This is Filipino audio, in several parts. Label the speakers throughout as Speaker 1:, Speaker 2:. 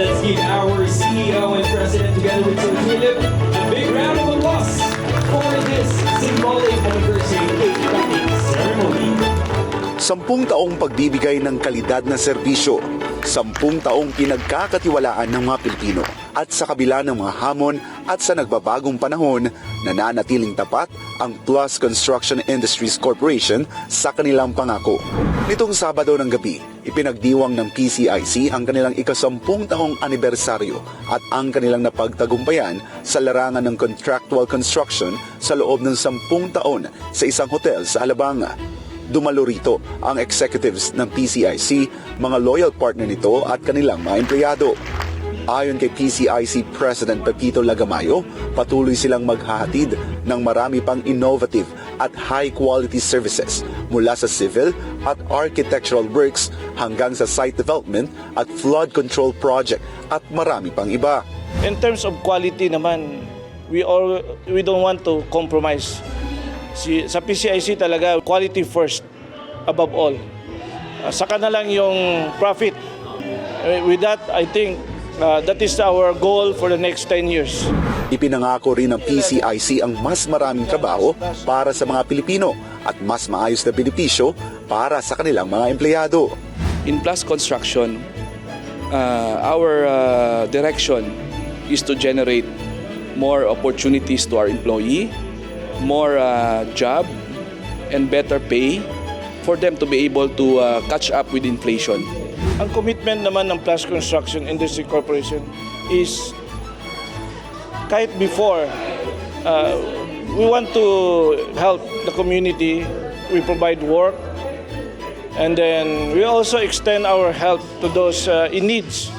Speaker 1: let's give our CEO and President together with Sir Philip a big round of applause for this symbolic anniversary ceremony.
Speaker 2: Sampung taong pagbibigay ng kalidad na serbisyo, sampung taong pinagkakatiwalaan ng mga Pilipino at sa kabila ng mga hamon at sa nagbabagong panahon, nananatiling tapat ang Plus Construction Industries Corporation sa kanilang pangako. Nitong Sabado ng gabi, ipinagdiwang ng PCIC ang kanilang ikasampung taong anibersaryo at ang kanilang napagtagumpayan sa larangan ng contractual construction sa loob ng sampung taon sa isang hotel sa Alabanga. Dumalo rito ang executives ng PCIC, mga loyal partner nito at kanilang mga empleyado. Ayon kay PCIC President Pepito Lagamayo, patuloy silang maghahatid ng marami pang innovative at high-quality services mula sa civil at architectural works hanggang sa site development at flood control project at marami pang iba.
Speaker 3: In terms of quality naman, we all we don't want to compromise. Si, sa PCIC talaga, quality first above all. Uh, saka na lang yung profit. Uh, with that, I think uh, that is our goal for the next 10 years.
Speaker 2: Ipinangako rin ng PCIC ang mas maraming trabaho para sa mga Pilipino at mas maayos na benepisyo para sa kanilang mga empleyado.
Speaker 4: in Plus Construction, uh, our uh, direction is to generate more opportunities to our employee, more uh, job, and better pay for them to be able to uh, catch up with inflation.
Speaker 3: Ang commitment naman ng Plus Construction Industry Corporation is kahit before, uh, we want to help the community. We provide work. And then we also extend our help to those uh, in needs,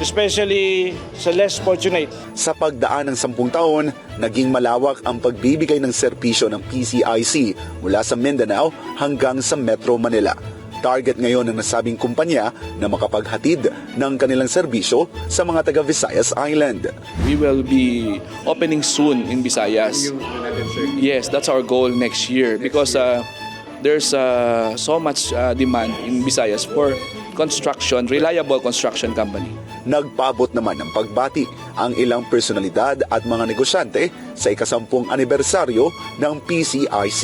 Speaker 3: especially sa less fortunate.
Speaker 2: Sa pagdaan ng sampung taon, naging malawak ang pagbibigay ng serbisyo ng PCIC mula sa Mindanao hanggang sa Metro Manila. Target ngayon ng nasabing kumpanya na makapaghatid ng kanilang serbisyo sa mga taga Visayas Island.
Speaker 4: We will be opening soon in Visayas. Yes, that's our goal next year because uh, there's uh, so much uh, demand in Visayas for construction, reliable construction company.
Speaker 2: Nagpabot naman ng pagbati ang ilang personalidad at mga negosyante sa ikasampung anibersaryo ng PCIC.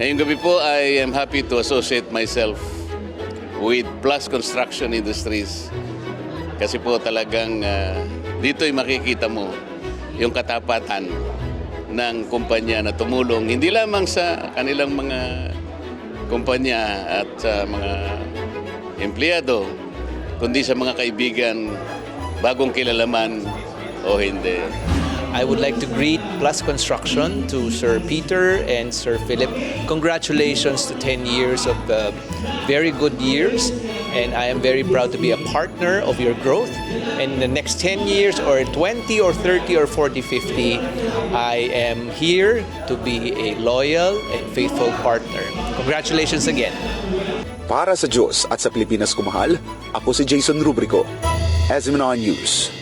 Speaker 5: Ngayong gabi po, I am happy to associate myself with Plus Construction Industries. Kasi po talagang uh, dito'y makikita mo yung katapatan ng kumpanya na tumulong hindi lamang sa kanilang mga kumpanya at sa mga empleyado, kundi sa mga kaibigan bagong kilalaman o hindi.
Speaker 6: I would like to greet Plus Construction to Sir Peter and Sir Philip. Congratulations to 10 years of uh, very good years, and I am very proud to be a partner of your growth. And in the next 10 years, or 20, or 30, or 40, 50, I am here to be a loyal and faithful partner. Congratulations again.
Speaker 2: Para sa Diyos at sa Pilipinas kumahal, ako si Jason Rubrico. SMNR News.